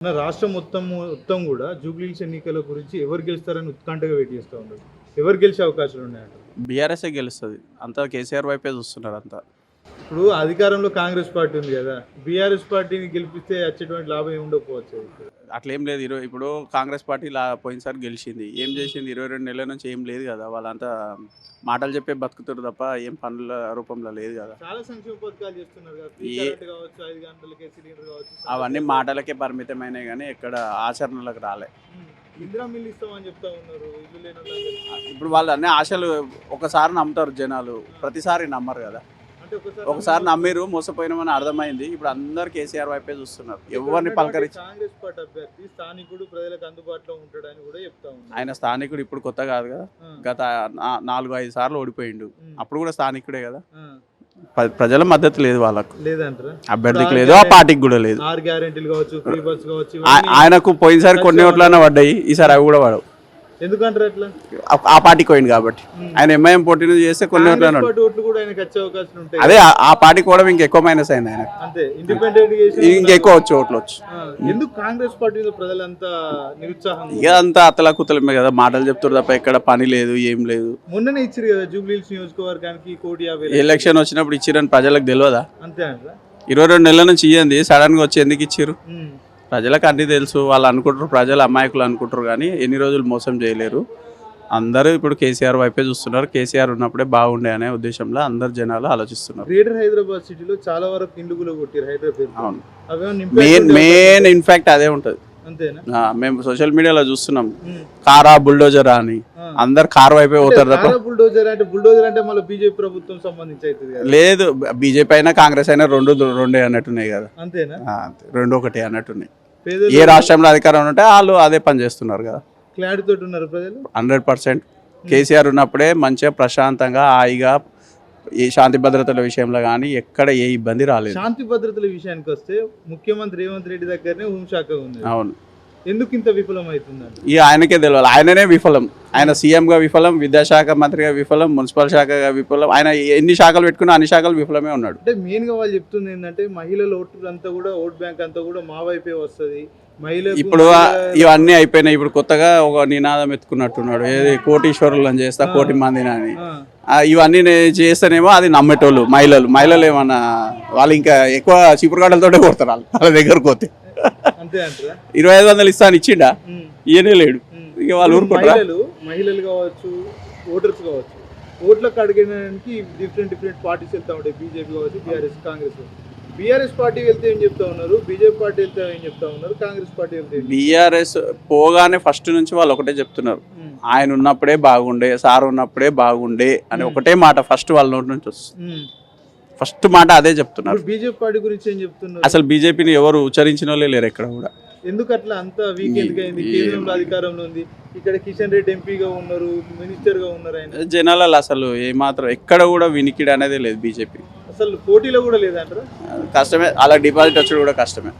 రాష్ట్రం మొత్తం మొత్తం కూడా జూబ్లీస్ ఎన్నికల గురించి ఎవరు గెలుస్తారని ఉత్కంఠగా వెయిట్ చేస్తూ ఉన్నారు. ఎవరు గెలిచే అవకాశాలు ఉన్నాయంట? బీఆర్ఎస్ఏ గెలుస్తుంది. అంతా కేసీఆర్ వైపే చూస్తున్నారు అంతా. ఇప్పుడు అధికారంలో కాంగ్రెస్ పార్టీ ఉంది కదా బీఆర్ఎస్ పార్టీని గెలిపిస్తే వచ్చేటువంటి లాభం ఏమి ఉండకపోవచ్చు అట్లేం లేదు. ఇరవై ఇప్పుడు కాంగ్రెస్ పార్టీ లా పోయినసారి గెలిచింది. ఏం చేసింది? ఇరవై రెండు నెలల నుంచి ఏం లేదు కదా. వాళ్ళంతా మాటలు చెప్పే బతుకుతారు తప్ప ఏం పనుల రూపంలో లేదు కదా. చాలా సంక్షేమ పథకాలు చేస్తున్నారు అవన్నీ మాటలకే పరిమితమైనాయి కానీ ఎక్కడ ఆచరణలకు రాలే. ఇప్పుడు వాళ్ళు అన్ని ఆశలు ఒకసారి నమ్ముతారు జనాలు. ప్రతిసారి నమ్మరు కదా. ఒకసారి నమ్మిరు మోసపోయినామని అర్థమైంది. ఇప్పుడు అందరు కేసీఆర్ వైపే చూస్తున్నారు. ఎవరిని పలకరించి కాంగ్రెస్ పార్టీ అభ్యర్థి స్థానికుడు ప్రజలకు అందుబాటులో ఉంటాడని కూడా చెప్తా ఆయన స్థానికుడు ఇప్పుడు కొత్త కాదు కదా. గత నాలుగు ఐదు సార్లు ఓడిపోయిండు. అప్పుడు కూడా స్థానికుడే కదా. ప్రజల మద్దతు లేదు వాళ్ళకు. అభ్యర్థికి లేదు ఆ పార్టీకి కూడా లేదు. ఆయనకు పోయినసారి కొన్ని ఓట్లన్నా పడ్డాయి ఈసారి అవి కూడా పడవు. ఎందుకంటారు అట్లా? ఆ- పార్టీకి పోయింది కాబట్టి. ఉమ్. ఆయన ఎంఐఎం పోటీ చేస్తే కొన్ని కాంగ్రెస్ ఓట్లన్నా పార్టీ ఓట్లు కూడా ఆయనకు వచ్చే అవకాశం ఉంటాయి. అదే ఆ- పార్టీకి కూడా ఇంకా ఎక్కువ మైనస్ అయింది ఆయన అంతే ఇండిపెండెంట్ ఇంకెక్కువ వచ్చు ఓట్లు వచ్చు. ఎందుకు కాంగ్రెస్ పార్టీ మీద ప్రజలంతా నిరుత్సాహం ఇక అంతా అతల కుతలమే కదా మాటలు చెప్తారు తప్ప ఎక్కడ పని లేదు ఏం లేదు. మొన్ననే ఇచ్చారు కదా జూబ్లీహిల్స్ నియోజకవర్గానికి కోటి యాభై లక్షలు. ఎలక్షన్ వచ్చినప్పుడు ఇచ్చిరని ప్రజలకు తెలియదా అంతే ఇరవై రెండు నెలల నుంచి ఇయ్యండి సడన్గా వచ్చి ఎందుకు ఇచ్చిర్రు ఉమ్. ప్రజలకు అన్ని తెలుసు వాళ్ళు అనుకుంటారు ప్రజలు అమాయకులు అనుకుంటారు కానీ ఎన్ని రోజులు మోసం చేయలేరు. అందరూ ఇప్పుడు కేసీఆర్ వైపే చూస్తున్నారు. కేసీఆర్ ఉన్నప్పుడే బాగుండే అనే ఉద్దేశంలో అందరు జనాలు ఆలోచిస్తున్నారు. గ్రేటర్ హైదరాబాద్ సిటీలో చాలా వరకు కొట్టారు హైదరాబాద్ అవును. మెయిన్ మెయిన్ ఇన్ఫాక్ట్ అదే ఉంటుంది. అంతేనా? మేము సోషల్ మీడియాలో చూస్తున్నాం. కారా బుల్డోజరా అని. అందరు కార్ వైపే పోతారు తప్ప బుల్డోజర్ అంటే బుల్డోజర్ అంటే మళ్ళీ బీజేపీ ప్రభుత్వం సంబంధించి లేదు బీజేపీ అయినా కాంగ్రెస్ అయినా రెండు రెండే అన్నట్టున్నాయి కదా. అంతేనా. రెండు ఒకటి అన్నట్టున్నాయి. ఏ రాష్ట్రంలో అధికారం ఉంటే వాళ్ళు అదే పని చేస్తున్నారు కదా. క్లారిటీ తోటి ఉన్నారు ప్రజలు? Hundred percent. కేసీఆర్ ఉన్నప్పుడే మంచిగా ప్రశాంతంగా హాయిగా ఈ శాంతి భద్రతల విషయంలో కానీ ఎక్కడ ఏ ఇబ్బంది రాలేదు. శాంతి భద్రతల విషయానికి వస్తే ముఖ్యమంత్రి రేవంత్ రెడ్డి దగ్గరనే హోంశాఖ ఉంది. అవును. ఎందుకు ఇంత విఫలం అవుతుందండి ఇక ఆయనకే తెలియాలి ఆయననే విఫలం. ఆయన సీఎంగా విఫలం విద్యాశాఖ మంత్రిగా విఫలం మున్సిపల్ శాఖగా విఫలం. ఆయన ఎన్ని శాఖలు పెట్టుకున్నా అన్ని శాఖలు విఫలమే ఉన్నాడు. అంటే మెయిన్గా వాళ్ళు చెప్తుంది ఏంటంటే మహిళల ఓట్లు అంతా కూడా ఓట్ బ్యాంక్ అంతా కూడా మా వైపే వస్తది. ఇప్పుడు ఇవన్నీ అయిపోయినాయి. ఇప్పుడు కొత్తగా ఒక నినాదం ఎత్తుకున్నట్టున్నాడు. ఏది కోటీశ్వరులను చేస్తా కోటి మందిని అని. ఇవన్నీ చేస్తేనేమో అది నమ్మేటోళ్ళు మహిళలు. మహిళలు ఏమన్నా వాళ్ళు ఇంకా ఎక్కువ చీపురుగాడలతోటే కొడతారు వాళ్ళు. వాళ్ళ దగ్గరకు పోతే. ఇరవై ఐదు వందలు ఇస్తాను ఇచ్చిండా? ఈయనే లేడు. ఇక వాళ్ళు ఊరుకుంటారా? మహిళలు కావచ్చు ఓటర్స్ కావచ్చు ఓట్లకు అడిగడానికి డిఫరెంట్ డిఫరెంట్ పార్టీస్ వెళ్తా ఉంటాయి. బీజేపీ కావచ్చు బీఆర్ఎస్ కాంగ్రెస్ బీఆర్ఎస్ పార్టీ వెళ్తే ఏం చెప్తా ఉన్నారు? బీజేపీ పార్టీ వెళ్తే ఏం చెప్తా ఉన్నారు? కాంగ్రెస్ పార్టీ వెళ్తే బీఆర్ఎస్ పోగానే ఫస్ట్ నుంచి వాళ్ళు ఒకటే చెప్తున్నారు. ఆయన ఉన్నప్పుడే బాగుండే సార్ ఉన్నప్పుడే బాగుండే అని ఒకటే మాట ఫస్ట్ వాళ్ళ నోటి నుంచి వస్తుంది. ఫస్ట్ మాట అదే చెప్తున్నారు. బీజేపీ పార్టీ గురించి ఏం చెప్తున్నారు? అసలు బీజేపీని ఎవరు ఉచ్చరించిన లేరు ఎక్కడ కూడా. ఎందుకు అట్లా అంత వీక్ ఎందుకు అయింది ఈ- కేంద్రంలో అధికారంలో ఉంది. ఇక్కడ కిషన్ రెడ్డి ఎంపీగా ఉన్నారు మినిస్టర్గా ఉన్నారు ఆయన. జనాలలో అసలు ఏమాత్రం ఎక్కడ కూడా వినికిడి అనేది లేదు బీజేపీ. అసలు పోటీలో కూడా లేదంటారా? కష్టమే అలా డిపాజిట్ వచ్చడం కూడా కష్టమే.